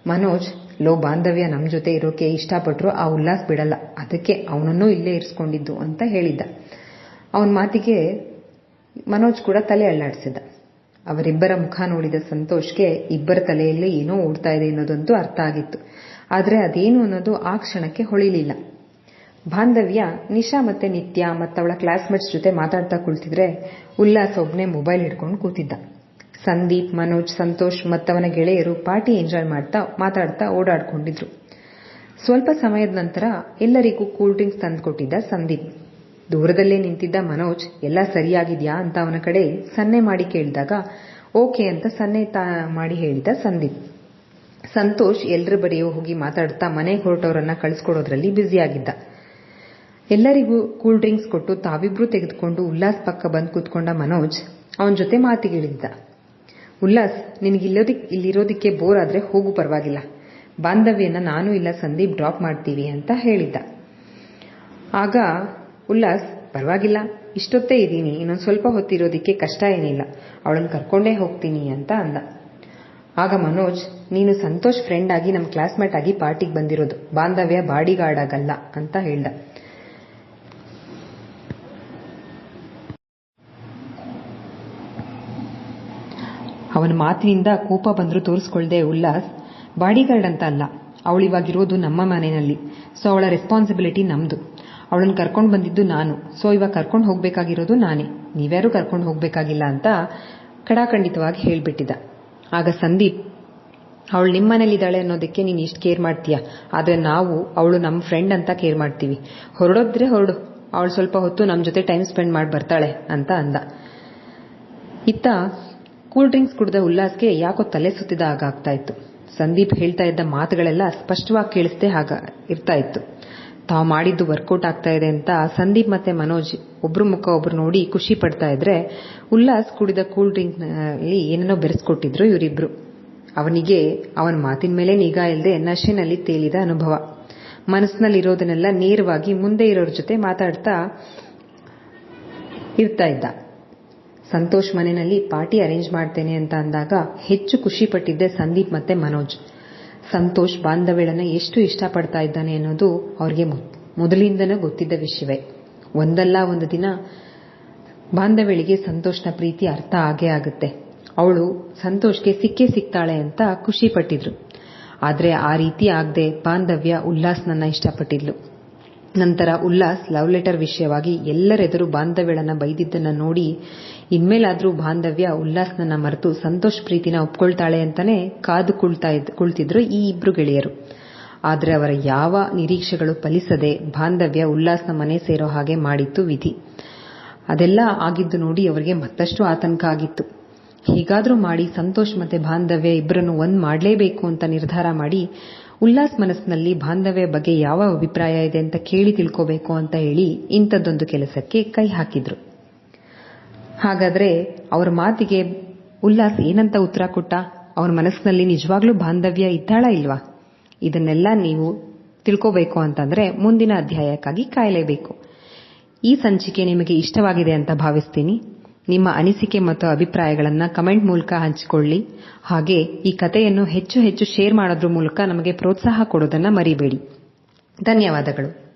ಮನೋಜ್, ಲೋ, ಬಾಂಧವ್ಯ, ನಮ್ ಜೊತೆ ಇರೋಕೆ ಇಷ್ಟಪಟ್ರು ಆ ಉಲ್ಲಾಸ್ ಬಿಡಲ್ಲ. ಅದಕ್ಕೆ ಅವನನ್ನು ಇಲ್ಲೇ ಇರಿಸ್ಕೊಂಡಿದ್ದು ಅಂತ ಹೇಳಿದ್ದ. ಅವನ ಮಾತಿಗೆ ಮನೋಜ್ ಕೂಡ ತಲೆ ಅಳ್ಳಾಡಿಸಿದ ಅವರಿಬ್ಬರ ಮುಖ ನೋಡಿದ ಸಂತೋಷ್ಗೆ ಇಬ್ಬರ ತಲೆಯಲ್ಲಿ ಏನೋ ಓಡ್ತಾ ಇದೆ ಅನ್ನೋದಂತೂ ಅರ್ಥ ಆಗಿತ್ತು. ಆದ್ರೆ ಅದೇನು ಅನ್ನೋದು ಆ ಕ್ಷಣಕ್ಕೆ ಹೊಳಿಲಿಲ್ಲ. ಬಾಂಧವ್ಯ, ನಿಶಾ ಮತ್ತೆ ನಿತ್ಯ ಮತ್ತವಳ ಕ್ಲಾಸ್ಮೇಟ್ಸ್ ಜೊತೆ ಮಾತಾಡ್ತಾ ಕುಳಿತಿದ್ರೆ ಉಲ್ಲಾಸ್ ಒಬ್ನೇ ಮೊಬೈಲ್ ಹಿಡ್ಕೊಂಡು ಕೂತಿದ್ದ. ಸಂದೀಪ್, ಮನೋಜ್, ಸಂತೋಷ್ ಮತ್ತವನ ಗೆಳೆಯರು ಪಾರ್ಟಿ ಎಂಜಾಯ್ ಮಾಡ್ತಾ, ಮಾತಾಡ್ತಾ ಓಡಾಡ್ಕೊಂಡಿದ್ರು. ಸ್ವಲ್ಪ ಸಮಯದ ನಂತರ ಎಲ್ಲರಿಗೂ ಕೂಲ್ ಡ್ರಿಂಕ್ಸ್ ತಂದುಕೊಟ್ಟಿದ್ದ ಸಂದೀಪ್. ದೂರದಲ್ಲೇ ನಿಂತಿದ್ದ ಮನೋಜ್, ಎಲ್ಲ ಸರಿಯಾಗಿದ್ಯಾ? ಅಂತ ಅವನ ಕಡೆ ಸನ್ನೆ ಮಾಡಿ ಕೇಳಿದಾಗ, ಓಕೆ ಅಂತ ಸನ್ನೆ ಮಾಡಿ ಹೇಳಿದ ಸಂದೀಪ್. ಸಂತೋಷ್ ಎಲ್ಲರ ಬಳಿಯೂ ಹೋಗಿ ಮಾತಾಡ್ತಾ ಮನೆಗೆ ಹೊರಟವರನ್ನ ಕಳಿಸ್ಕೊಡೋದ್ರಲ್ಲಿ ಬ್ಯುಸಿಯಾಗಿದ್ದ ಎಲ್ಲರಿಗೂ ಕೂಲ್ ಡ್ರಿಂಕ್ಸ್ ಕೊಟ್ಟು ತಾವಿಬ್ರು ತೆಗೆದುಕೊಂಡು ಉಲ್ಲಾಸ್ ಪಕ್ಕ ಬಂದು ಕೂತ್ಕೊಂಡ ಮನೋಜ್ ಅವನ ಜೊತೆ ಮಾತಿಗಿಳಿದ್ದ. ಉಲ್ಲಾಸ್ ನಿನಗಿಲ್ಲೋದಿಕ್ ಇಲ್ಲಿರೋದಿಕ್ಕೆ ಬೋರ್ ಆದ್ರೆ ಹೋಗು ಪರವಾಗಿಲ್ಲ. ಬಾಂಧವ್ಯನ ನಾನು ಇಲ್ಲ ಸಂದೀಪ್ ಡ್ರಾಪ್ ಮಾಡ್ತೀವಿ ಅಂತ ಹೇಳಿದ್ದ. ಆಗ, ಉಲ್ಲಾಸ್, ಪರವಾಗಿಲ್ಲ. ಇಷ್ಟೊತ್ತೇ ಇದ್ದೀನಿ ಇನ್ನೊಂದು ಸ್ವಲ್ಪ ಹೊತ್ತಿರೋದಿಕ್ಕೆ ಕಷ್ಟ ಏನಿಲ್ಲ. ಅವಳನ್ನು ಕರ್ಕೊಂಡೇ ಹೋಗ್ತೀನಿ ಅಂತ ಅಂದ. ಆಗ ಮನೋಜ್, ನೀನು ಸಂತೋಷ್ ಫ್ರೆಂಡ್ ಆಗಿ ನಮ್ಮ ಕ್ಲಾಸ್ಮೇಟ್ ಆಗಿ ಪಾರ್ಟಿಗೆ ಬಂದಿರೋದು. ಬಾಂಧವ್ಯ ಬಾಡಿಗಾರ್ಡ್ ಆಗಲ್ಲ ಅಂತ ಹೇಳ್ದ. ಅವನ ಮಾತಿನಿಂದ ಕೋಪ ಬಂದರೂ ತೋರಿಸ್ಕೊಳ್ದೆ ಉಲ್ಲಾಸ್. ಬಾಡಿಗಾರ್ಡ್ ಅಂತ ಅಲ್ಲ ಅವಳಿವಾಗಿರೋದು ನಮ್ಮ ಮನೆಯಲ್ಲಿ. ಸೊ ಅವಳ ರೆಸ್ಪಾನ್ಸಿಬಿಲಿಟಿ ನಮ್ದು. ಅವಳನ್ನು ಕರ್ಕೊಂಡು ಬಂದಿದ್ದು ನಾನು. ಸೊ ಇವಾಗ ಕರ್ಕೊಂಡು ಹೋಗ್ಬೇಕಾಗಿರೋದು ನಾನೇ. ನೀವ್ಯಾರು ಕರ್ಕೊಂಡು ಹೋಗಬೇಕಾಗಿಲ್ಲ ಅಂತ ಕಡಾಖಂಡಿತವಾಗಿ ಹೇಳ್ಬಿಟ್ಟಿದ್ದ. ಆಗ ಸಂದೀಪ್, ಅವಳು ನಿಮ್ಮ ಮನೇಲಿದ್ದಾಳೆ ಅನ್ನೋದಕ್ಕೆ ನೀನು ಇಷ್ಟು ಕೇರ್ ಮಾಡ್ತೀಯ? ಆದರೆ ನಾವು, ಅವಳು ನಮ್ಮ ಫ್ರೆಂಡ್ ಅಂತ ಕೇರ್ ಮಾಡ್ತೀವಿ. ಹೊರಡೋದ್ರೆ ಹೊರಡು. ಅವಳು ಸ್ವಲ್ಪ ಹೊತ್ತು ನಮ್ಮ ಜೊತೆ ಟೈಮ್ ಸ್ಪೆಂಡ್ ಮಾಡಿ ಬರ್ತಾಳೆ ಅಂತ ಅಂದ. ಇತ್ತ ಕೂಲ್ ಡ್ರಿಂಕ್ಸ್ ಕುಡಿದ ಉಲ್ಲಾಸ್ಗೆ ಯಾಕೋ ತಲೆ ಸುತ್ತಿದ ಹಾಗಾಗ್ತಾ ಇತ್ತು. ಸಂದೀಪ್ ಹೇಳ್ತಾ ಇದ್ದ ಮಾತುಗಳೆಲ್ಲ ಸ್ಪಷ್ಟವಾಗಿ ಕೇಳಿಸ್ದೆ ಹಾಗ ಇರ್ತಾ ಇತ್ತು. ತಾವು ಮಾಡಿದ್ದು ವರ್ಕೌಟ್ ಆಗ್ತಾ ಇದೆ ಅಂತ ಸಂದೀಪ್ ಮತ್ತೆ ಮನೋಜ್ ಒಬ್ರು ಮುಖ ಒಬ್ರು ನೋಡಿ ಖುಷಿ ಪಡ್ತಾ ಇದ್ರೆ ಉಲ್ಲಾಸ್ ಕುಡಿದ ಕೂಲ್ ಡ್ರಿಂಕ್ನಲ್ಲಿ ಏನೇನೋ ಬೆರೆಸ್ಕೊಟ್ಟಿದ್ರು ಇವರಿಬ್ರು. ಅವನಿಗೆ ಅವನ ಮಾತಿನ ಮೇಲೆ ನಿಗಾ ಇಲ್ಲದೆ ನಶೆನಲ್ಲಿ ತೇಲಿದ ಅನುಭವ. ಮನಸ್ಸಿನಲ್ಲಿರೋದನ್ನೆಲ್ಲ ನೇರವಾಗಿ ಮುಂದೆ ಇರೋರ ಜೊತೆ ಮಾತಾಡ್ತಾ ಇರ್ತಾ ಇದ್ದ. ಸಂತೋಷ್ ಮನೆಯಲ್ಲಿ ಪಾರ್ಟಿ ಅರೇಂಜ್ ಮಾಡ್ತೇನೆ ಅಂತ ಅಂದಾಗ ಹೆಚ್ಚು ಖುಷಿ ಪಟ್ಟಿದ್ದೆ ಸಂದೀಪ್ ಮತ್ತೆ ಮನೋಜ್. ಸಂತೋಷ್ ಬಾಂಧವ್ಯಳನ್ನ ಎಷ್ಟು ಇಷ್ಟಪಡ್ತಾ ಇದ್ದಾನೆ ಅನ್ನೋದು ಅವ್ರಿಗೆ ಮೊದಲಿಂದನೂ ಗೊತ್ತಿದ್ದ ವಿಷಯವೇ. ಒಂದಲ್ಲ ಒಂದು ದಿನ ಬಾಂಧವ್ಯಳಿಗೆ ಸಂತೋಷ್ನ ಪ್ರೀತಿ ಅರ್ಥ ಆಗೇ ಆಗುತ್ತೆ. ಅವಳು ಸಂತೋಷ್ಗೆ ಸಿಕ್ಕೇ ಸಿಗ್ತಾಳೆ ಅಂತ ಖುಷಿ ಪಟ್ಟಿದ್ರು. ಆದ್ರೆ ಆ ರೀತಿ ಆಗದೆ ಬಾಂಧವ್ಯ ಉಲ್ಲಾಸ್ನನ್ನ ಇಷ್ಟಪಟ್ಟಿದ್ಲು. ನಂತರ ಉಲ್ಲಾಸ್ ಲವ್ ಲೆಟರ್ ವಿಷಯವಾಗಿ ಎಲ್ಲರೆದುರು ಬಾಂಧವ್ಯಗಳನ್ನು ಬೈದಿದ್ದನ್ನ ನೋಡಿ, ಇನ್ಮೇಲಾದ್ರೂ ಬಾಂಧವ್ಯ ಉಲ್ಲಾಸ್ನನ್ನ ಮರೆತು ಸಂತೋಷ್ ಪ್ರೀತಿನ ಒಪ್ಕೊಳ್ತಾಳೆ ಅಂತಾನೆ ಕಾದು ಕುಳ್ತಾ ಕುಳ್ತಿದ್ರು ಈ ಇಬ್ರು ಗೆಳೆಯರು. ಆದ್ರೆ ಅವರ ಯಾವ ನಿರೀಕ್ಷೆಗಳು ಫಲಿಸದೆ ಬಾಂಧವ್ಯ ಉಲ್ಲಾಸ್ನ ಮನೆ ಸೇರೋ ಹಾಗೆ ಮಾಡಿತ್ತು ವಿಧಿ. ಅದೆಲ್ಲ ಆಗಿದ್ದು ನೋಡಿ ಅವರಿಗೆ ಮತ್ತಷ್ಟು ಆತಂಕ ಆಗಿತ್ತು. ಹೀಗಾದ್ರೂ ಮಾಡಿ ಸಂತೋಷ್ ಮತ್ತೆ ಬಾಂಧವ್ಯ ಇಬ್ಬರನ್ನು ಒಂದ್ ಮಾಡಲೇಬೇಕು ಅಂತ ನಿರ್ಧಾರ ಮಾಡಿ ಉಲ್ಲಾಸ್ ಮನಸ್ಸಿನಲ್ಲಿ ಬಾಂಧವ್ಯ ಬಗ್ಗೆ ಯಾವ ಅಭಿಪ್ರಾಯ ಇದೆ ಅಂತ ಕೇಳಿ ತಿಳ್ಕೋಬೇಕು ಅಂತ ಹೇಳಿ ಇಂಥದ್ದೊಂದು ಕೆಲಸಕ್ಕೆ ಕೈ ಹಾಕಿದ್ರು. ಹಾಗಾದ್ರೆ ಅವರ ಮಾತಿಗೆ ಉಲ್ಲಾಸ್ ಏನಂತ ಉತ್ತರ ಕೊಟ್ಟ? ಅವನ ಮನಸ್ಸಿನಲ್ಲಿ ನಿಜವಾಗ್ಲೂ ಬಾಂಧವ್ಯ ಇದ್ದಾಳ ಇಲ್ವಾ? ಇದನ್ನೆಲ್ಲ ನೀವು ತಿಳ್ಕೋಬೇಕು ಅಂತಂದ್ರೆ ಮುಂದಿನ ಅಧ್ಯಾಯಕ್ಕಾಗಿ ಕಾಯಲೇಬೇಕು. ಈ ಸಂಚಿಕೆ ನಿಮಗೆ ಇಷ್ಟವಾಗಿದೆ ಅಂತ ಭಾವಿಸ್ತೀನಿ. ನಿಮ್ಮ ಅನಿಸಿಕೆ ಮತ್ತು ಅಭಿಪ್ರಾಯಗಳನ್ನು ಕಮೆಂಟ್ ಮೂಲಕ ಹಂಚಿಕೊಳ್ಳಿ. ಹಾಗೆ ಈ ಕಥೆಯನ್ನು ಹೆಚ್ಚು ಹೆಚ್ಚು ಶೇರ್ ಮಾಡೋದ್ರ ಮೂಲಕ ನಮಗೆ ಪ್ರೋತ್ಸಾಹ ಕೊಡೋದನ್ನ ಮರಿಬೇಡಿ. ಧನ್ಯವಾದಗಳು.